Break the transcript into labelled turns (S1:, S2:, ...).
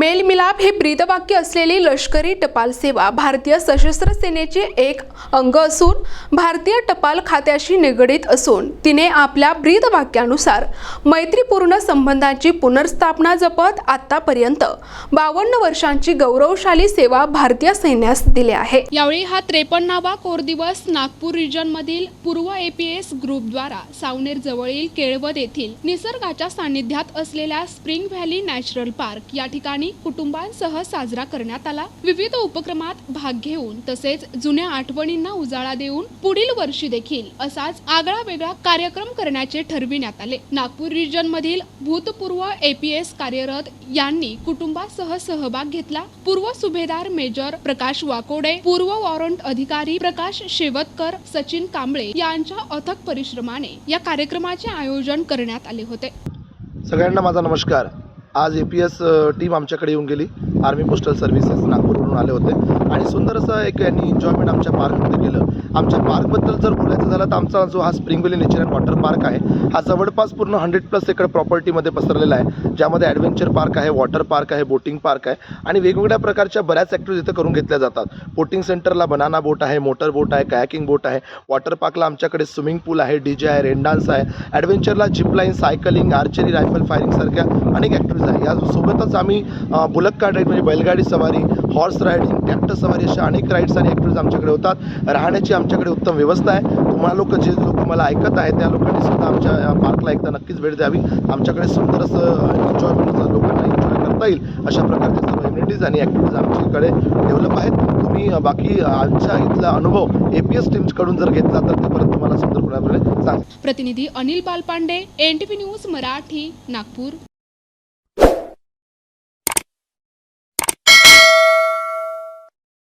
S1: मेलमिलाप हे ब्रीदवाक्य असलेली लष्करी टपाल सेवा भारतीय सशस्त्र सेनेचे एक अंग असून भारतीय टपाल खात्याशी निगडीत असून तिने आपल्या ब्रीदवाक्यानुसार मैत्रीपूर्ण संबंधांची पुनर्स्थापना जपत आतापर्यंत बावन्न वर्षांची गौरवशाली सेवा भारतीय सैन्यास दिली आहे.
S2: यावेळी हा त्रेपन्नावा कोर दिवस नागपूर रिजनमधील पूर्व एपीएस ग्रुपद्वारा सावनेर जवळील केळवद येथील निसर्गाच्या सानिध्यात असलेल्या स्प्रिंग व्हॅली नॅचरल पार्क या ठिकाणी कुटुंबांसह साजरा करण्यात आला. विविध उपक्रमात भाग घेऊन तसेच जुन्या आठवणींना उजाळा देऊन पुढील वर्षी देखील असाच आगळा वेगळा कार्यक्रम करण्याचे ठरविण्यात आले. नागपूर रिजन मधील भूतपूर्व एपीएस कार्यरत यांनी कुटुंबासह सहभाग घेतला. पूर्व सुभेदार मेजर प्रकाश वाकोडे पूर्व वॉरंट अधिकारी प्रकाश शेवतकर सचिन कांबळे यांच्या अथक परिश्रमाने या कार्यक्रमाचे आयोजन करण्यात आले होते.
S3: सगळ्यांना माझा नमस्कार. आज ए पी एस टीम आमच्याकडे येऊन गेली. आर्मी पोस्टल सर्व्हिसेस नागपूरवरून आले होते. आणि सुंदर असं एक यांनी एन्जॉयमेंट आमच्या पार्कमध्ये केलं. आमच्या पार्कबद्दल जर बोलायचं झालं तर आमचा जो हा spring valley nature and water park आहे हा जवळपास पूर्ण हंड्रेड प्लस एकर प्रॉपर्टीमध्ये पसरलेला आहे. ज्यामध्ये ॲडव्हेंचर पार्क आहे वॉटर पार्क आहे बोटिंग पार्क आहे. आणि वेगवेगळ्या प्रकारच्या बऱ्याच ॲक्टिव्हिटीज इथं करून घेतल्या जातात. बोटिंग सेंटरला बनाना बोट आहे मोटर बोट आहे कॅकिंग बोट आहे. वॉटर पार्कला आमच्याकडे स्विमिंग पूल आहे डी जे आहे रेन डान्स आहे. ॲडव्हेंचरला zipline cycling archery rifle firing सारख्या अनेक ॲक्टिव्हिटीज आहे. यासोबतच आम्ही अ, राईड म्हणजे बैलगाडी सवारी हॉर्स रायडिंग ट्रॅक्टर सवारी अशा अनेक राईड्स आणि ॲक्टिव्हिटीज आमच्याकडे होतात. राहण्याची आमच्याकडे उत्तम व्यवस्था आहे. तुम्हाला लोक जे लोक मला ऐकत आहेत त्या लोकांनी सुद्धा आमच्या पार्कला एकदा नक्कीच भेट द्यावी. आमच्याकडे सुंदर असं एन्जॉयमेंट लोकांना एन्जॉय करता येईल अशा प्रकारचे सर्व एम्युनिटीज आणि ॲक्टिव्हिटीज आमच्याकडे डेव्हलप आहेत. तुम्ही बाकी आमच्या इथला अनुभव ए पी एस टीम्सकडून जर घेतला तर ते परत तुम्हाला सुंदर सांग
S2: प्रतिनिधी Anil Balpande N T news Marathi Nagpur.